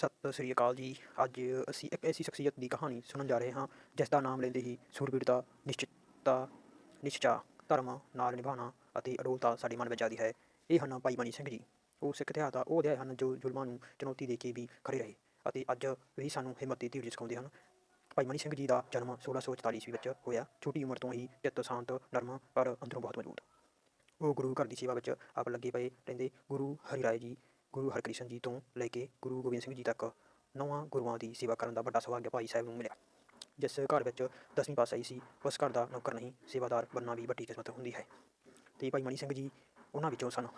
ਸਤਿ ਸ੍ਰੀ ਅਕਾਲ ਜੀ। ਅੱਜ ਅਸੀਂ ਇੱਕ ਐਸੀ ਸ਼ਖਸੀਅਤ ਦੀ ਕਹਾਣੀ ਸੁਣਨ ਜਾ ਰਹੇ ਹਾਂ ਜਿਸ ਦਾ ਨਾਮ ਲੈਂਦੇ ਹੀ ਸੂਰਬੀਰਤਾ, ਨਿਸ਼ਚਿਤਤਾ, ਨਿਸ਼ਚਾ, ਧਰਮ ਨਾਲ ਨਿਭਾਉਣਾ ਅਤੇ ਅਡੋਲਤਾ ਸਾਡੇ ਮਨ ਵਿੱਚ ਆਦੀ ਹੈ। ਇਹ ਹਨ ਭਾਈ ਮਨੀ ਸਿੰਘ ਜੀ। ਉਹ ਸਿੱਖ ਇਤਿਹਾਸ ਦਾ ਉਹ ਅਧਿਆਇ ਹਨ ਜੋ ਜ਼ੁਲਮਾਂ ਨੂੰ ਚੁਣੌਤੀ ਦੇ ਕੇ ਵੀ ਖੜੇ ਰਹੇ ਅਤੇ ਅੱਜ ਵੀ ਸਾਨੂੰ ਹਿੰਮਤ ਤੇ ਧੀਰਜ ਸਿਖਾਉਂਦੇ ਹਨ। ਭਾਈ ਮਨੀ ਸਿੰਘ ਜੀ ਦਾ ਜਨਮ 1644 ਈਸਵੀ ਵਿੱਚ ਹੋਇਆ। ਛੋਟੀ ਉਮਰ ਤੋਂ ਹੀ ਚਿੱਤ ਸ਼ਾਂਤ, ਨਰਮ, ਪਰ ਅੰਦਰੋਂ ਬਹੁਤ ਮਜ਼ਬੂਤ। ਉਹ ਗੁਰੂ ਘਰ ਦੀ ਸੇਵਾ ਵਿੱਚ ਆਪ ਲੱਗੇ ਪਏ ਰਹਿੰਦੇ। ਗੁਰੂ ਹਰੀ ਰਾਏ ਜੀ ਗੁਰੂ ਹਰਕ੍ਰਿਸ਼ਨ ਜੀ ਤੋਂ ਲੈ ਕੇ ਗੁਰੂ ਗੋਬਿੰਦ ਸਿੰਘ ਜੀ ਤੱਕ ਨੌਵਾਂ ਗੁਰੂਆਂ ਦੀ ਸੇਵਾ ਕਰਨ ਦਾ ਵੱਡਾ ਸੁਭਾਗ ਭਾਈ ਸਾਹਿਬ ਨੂੰ ਮਿਲਿਆ। ਜਿਸ ਘਰ ਵਿੱਚ ਦਸਵੀਂ ਆਈ ਸੀ, ਉਸ ਘਰ ਦਾ ਨੌਕਰ ਨਹੀਂ, ਸੇਵਾਦਾਰ ਬਣਨਾ ਵੀ ਵੱਡੀ ਕਿਸਮਤ ਹੁੰਦੀ ਹੈ। ਤੇ ਭਾਈ ਮਨੀ ਸਿੰਘ ਜੀ ਉਹਨਾਂ ਵਿੱਚੋਂ ਸਨ।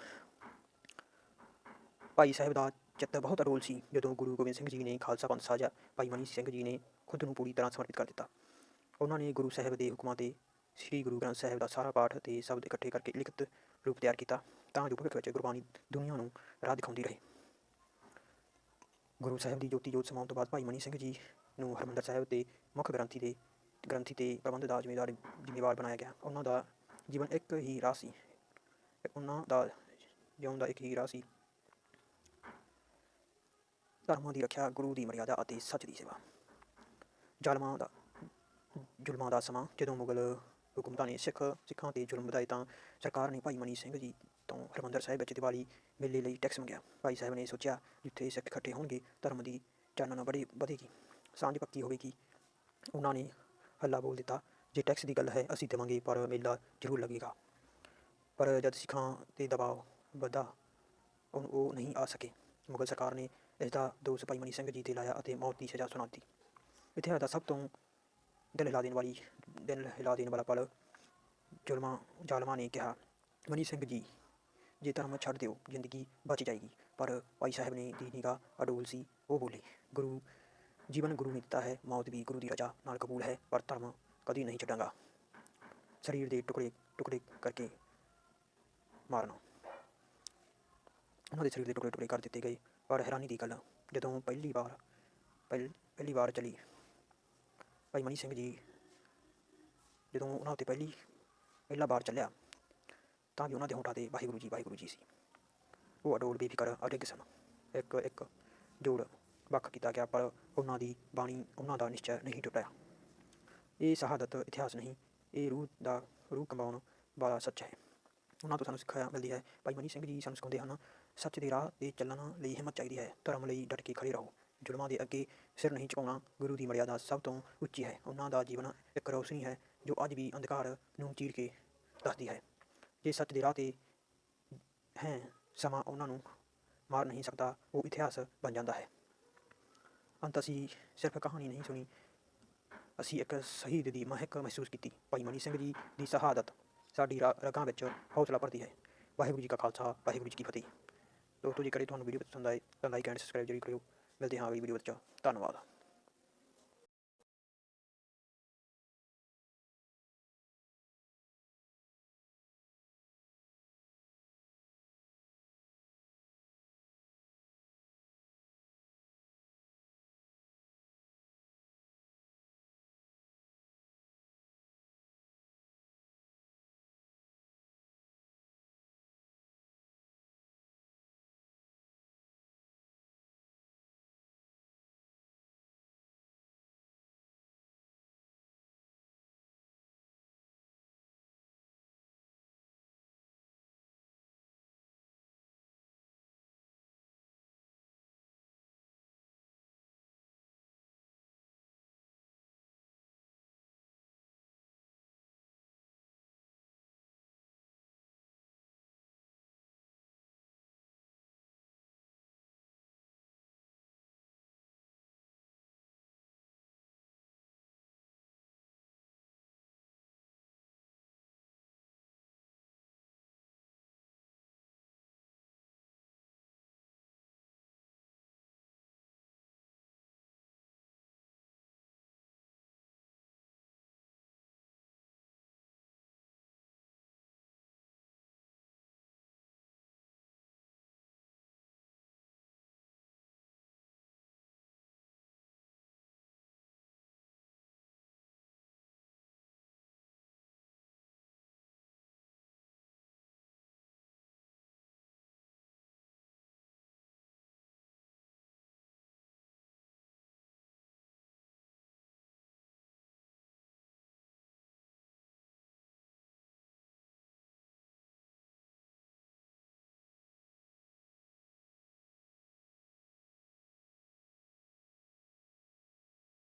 ਭਾਈ ਸਾਹਿਬ ਦਾ ਚਿੱਤ ਬਹੁਤ ਅਡੋਲ ਸੀ, ਜਦੋਂ ਗੁਰੂ ਗੋਬਿੰਦ ਸਿੰਘ ਜੀ ਨੇ ਖਾਲਸਾ ਪੰਥ ਸਾਜਿਆ, ਭਾਈ ਮਨੀ ਸਿੰਘ ਜੀ ਨੇ ਖੁਦ ਨੂੰ ਪੂਰੀ ਤਰ੍ਹਾਂ ਸਮਰਪਿਤ ਕਰ ਦਿੱਤਾ। ਉਹਨਾਂ ਨੇ ਗੁਰੂ ਸਾਹਿਬ ਦੇ ਹੁਕਮਾਂ ਤੇ ਸ੍ਰੀ ਗੁਰੂ ਗ੍ਰੰਥ ਸਾਹਿਬ ਦਾ ਸਾਰਾ ਪਾਠ ਤੇ ਸ਼ਬਦ ਇਕੱਠੇ ਕਰਕੇ ਲਿਖਤ ਰੂਪ ਤਿਆਰ ਕੀਤਾ। ਤਾਂ ਜੋ ਭਵਿੱਖ ਵਿੱਚ ਗੁਰਬਾਣੀ ਦੁਨੀਆ ਨੂੰ ਰਾਹ ਦਿਖਾਉਂਦੀ ਰਹੇ। ਗੁਰੂ ਸਾਹਿਬ ਦੀ ਜੋਤੀ ਜੋਤ ਸਮਾਉਣ ਤੋਂ ਬਾਅਦ ਭਾਈ ਮਨੀ ਸਿੰਘ ਜੀ ਨੂੰ ਹਰਮੰਦਰ ਸਾਹਿਬ ਦੇ ਮੁੱਖ ਗ੍ਰੰਥੀ ਦੇ, ਗ੍ਰੰਥੀ ਤੇ ਪ੍ਰਬੰਧ ਦਾ ਜ਼ਿੰਮੇਵਾਰ ਜ਼ਿੰਮੇਵਾਰ ਬਣਾਇਆ ਗਿਆ। ਉਹਨਾਂ ਦਾ ਜੀਵਨ ਇੱਕ ਹੀ ਰਾਹ ਸੀ। ਉਹਨਾਂ ਦਾ ਜਿਉਣ ਦਾ ਇੱਕ ਹੀ ਰਾਹ ਸੀ। ਧਰਮਾਂ ਦੀ ਰੱਖਿਆ, ਗੁਰੂ ਦੀ ਮਰਿਆਦਾ ਅਤੇ ਸੱਚ ਦੀ ਸੇਵਾ। ਜ਼ਾਲਮਾਂ ਦਾ, ਜ਼ੁਲਮਾਂ ਦਾ ਸਮਾਂ ਜਦੋਂ ਮੁਗਲ ਹੁਕਮਤਾਂ ਨੇ ਸਿੱਖ ਸਿੱਖਾਂ ਤੇ ਜ਼ੁਲਮ ਵਧਾਏ ਤਾਂ ਸਰਕਾਰ ਨੇ ਭਾਈ ਮਨੀ ਸਿੰਘ ਜੀ ਤੋਂ ਹਰਿਮੰਦਰ ਸਾਹਿਬ ਵਿੱਚ ਦੀਵਾਲੀ ਮੇਲੇ ਲਈ ਟੈਕਸ ਮੰਗਿਆ। ਭਾਈ ਸਾਹਿਬ ਨੇ ਸੋਚਿਆ ਜਿੱਥੇ ਸਿੱਖ ਇਕੱਠੇ ਹੋਣਗੇ, ਧਰਮ ਦੀ ਚਾਨਣਾ ਬੜੀ ਵਧੇਗੀ। ਸਾਂਝ ਪੱਕੀ ਹੋਵੇਗੀ। ਉਹਨਾਂ ਨੇ ਹੱਲਾ ਬੋਲ ਦਿੱਤਾ, ਜੇ ਟੈਕਸ ਦੀ ਗੱਲ ਹੈ ਅਸੀਂ ਦੇਵਾਂਗੇ, ਪਰ ਮੇਲਾ ਜ਼ਰੂਰ ਲੱਗੇਗਾ। ਪਰ ਜਦ ਸਿੱਖਾਂ ਤੇ ਦਬਾਅ ਵਧਾ ਉਹ ਉਹ ਨਹੀਂ ਆ ਸਕੇ। ਮੁਗਲ ਸਰਕਾਰ ਨੇ ਇਸ ਦਾ ਦੋਸ਼ ਭਾਈ ਮਨੀ ਸਿੰਘ ਜੀ ਤੇ ਲਾਇਆ ਅਤੇ ਮੌਤ ਦੀ ਸਜ਼ਾ ਸੁਣਾ ਦਿੱਤੀ ਇਤਿਹਾਸ ਦਾ ਸਭ ਤੋਂ ਦਿਲ ਹਿਲਾ ਦੇਣ ਵਾਲੀ ਦਿਲ ਹਿਲਾ ਦੇਣ ਵਾਲਾ ਪਲ ਜ਼ੁਲਮਾਂ ਜ਼ਾਲਮਾਂ ਨੇ ਕਿਹਾ। ਮਨੀ ਸਿੰਘ ਜੀ ਜੇ ਧਰਮ ਛੱਡ ਦਿਓ, ਜ਼ਿੰਦਗੀ ਬਚ ਜਾਏਗੀ। ਪਰ ਭਾਈ ਸਾਹਿਬ ਨੇ ਦੀ ਨਿਗਾਹ ਅਡੋਲ ਸੀ, ਉਹ ਬੋਲੇ, ਗੁਰੂ, ਜੀਵਨ ਗੁਰੂ ਨੇ ਦਿੱਤਾ ਹੈ, ਮੌਤ ਵੀ ਗੁਰੂ ਦੀ ਰਜ਼ਾ ਨਾਲ ਕਬੂਲ ਹੈ, ਪਰ ਧਰਮ ਕਦੀ ਨਹੀਂ ਛੱਡਾਂਗਾ। ਸਰੀਰ ਦੇ ਟੁਕੜੇ ਟੁਕੜੇ ਕਰਕੇ ਮਾਰਨਾ। ਉਹਨਾਂ ਦੇ ਸਰੀਰ ਦੇ ਟੁਕੜੇ ਟੁਕੜੇ ਕਰ ਦਿੱਤੇ ਗਏ, ਪਰ ਹੈਰਾਨੀ ਦੀ ਗੱਲ, ਜਦੋਂ ਪਹਿਲੀ ਵਾਰ, ਪਹਿਲ, ਪਹਿਲੀ ਵਾਰ ਚਲੀ, ਭਾਈ ਮਨੀ ਸਿੰਘ ਜੀ, ਜਦੋਂ ਉਹਨਾਂ ਉੱਤੇ ਪਹਿਲੀ, ਪਹਿਲਾ ਵਾਰ ਚੱਲਿਆ ਤਾਂ ਵੀ ਉਹਨਾਂ ਦੇ ਹੋਠਾਂ ਤੇ ਵਾਹਿਗੁਰੂ ਜੀ ਵਾਹਿਗੁਰੂ ਜੀ ਸੀ। ਉਹ ਅਡੋਲ ਬੇਫਿਕਰ ਅਡਿੱਗ ਸਨ ਇੱਕ ਇੱਕ ਜੋੜ ਵੱਖ ਕੀਤਾ ਗਿਆ, ਪਰ ਉਹਨਾਂ ਦੀ ਬਾਣੀ, ਉਹਨਾਂ ਦਾ ਨਿਸ਼ਚੈ ਨਹੀਂ ਟੁੱਟਿਆ। ਇਹ ਸ਼ਹਾਦਤ ਇਤਿਹਾਸ ਨਹੀਂ, ਇਹ ਰੂਹ ਦਾ, ਰੂਹ ਕੰਬਾਉਣ ਵਾਲਾ ਸੱਚ ਹੈ। ਉਹਨਾਂ ਤੋਂ ਸਾਨੂੰ ਸਿੱਖਿਆ ਮਿਲਦੀ ਹੈ। ਭਾਈ ਮਨੀ ਸਿੰਘ ਜੀ ਸਾਨੂੰ ਸਿਖਾਉਂਦੇ ਹਨ, ਸੱਚ ਦੇ ਰਾਹ ਤੇ ਚੱਲਣ ਲਈ ਹਿੰਮਤ ਚਾਹੀਦੀ ਹੈ। ਧਰਮ ਲਈ ਡਟ ਕੇ ਖੜੇ ਰਹੋ। ਜ਼ੁਲਮਾਂ ਦੇ ਅੱਗੇ ਸਿਰ ਨਹੀਂ ਝੁਕਾਉਣਾ ਗੁਰੂ ਦੀ ਮਰਿਆਦਾ ਸਭ ਤੋਂ ਉੱਚੀ ਹੈ। ਉਹਨਾਂ ਦਾ ਜੀਵਨ ਇੱਕ ਰੋਸ਼ਨੀ ਹੈ, ਜੋ ਅੱਜ ਵੀ ਅੰਧਕਾਰ ਨੂੰ ਚੀਰ ਕੇ ਦੱਸਦੀ ਹੈ। ਜੇ ਸੱਚ ਦੇ ਰਾਹ ਤੇ ਹੈ, ਸਮਾਂ ਉਹਨਾਂ ਨੂੰ ਮਾਰ ਨਹੀਂ ਸਕਦਾ, ਉਹ ਇਤਿਹਾਸ ਬਣ ਜਾਂਦਾ ਹੈ। ਅੰਤ ਅਸੀਂ ਸਿਰਫ ਕਹਾਣੀ ਨਹੀਂ ਸੁਣੀ। ਅਸੀਂ ਇੱਕ ਸ਼ਹੀਦ ਦੀ ਮਹਿਕ ਮਹਿਸੂਸ ਕੀਤੀ। ਭਾਈ ਮਨੀ ਸਿੰਘ ਜੀ ਦੀ ਸ਼ਹਾਦਤ ਸਾਡੀ ਰਗਾਂ ਵਿੱਚ ਹੌਸਲਾ ਭਰਦੀ ਹੈ। ਵਾਹਿਗੁਰੂ ਜੀ ਕਾ ਖਾਲਸਾ, ਵਾਹਿਗੁਰੂ ਜੀ ਕੀ ਫਤਿਹ। ਦੋਸਤੋ, ਜੇਕਰ ਇਹ ਤੁਹਾਨੂੰ ਵੀਡੀਓ ਪਸੰਦ ਆਏ ਤਾਂ ਲਾਈਕ ਐਂਡ ਸਬਸਕ੍ਰਾਈਬ ਜ਼ਰੂਰ ਕਰਿਓ। ਮਿਲਦੇ ਹਾਂ ਅਗਲੀ ਵੀਡੀਓ ਵਿੱਚ। ਧੰਨਵਾਦ।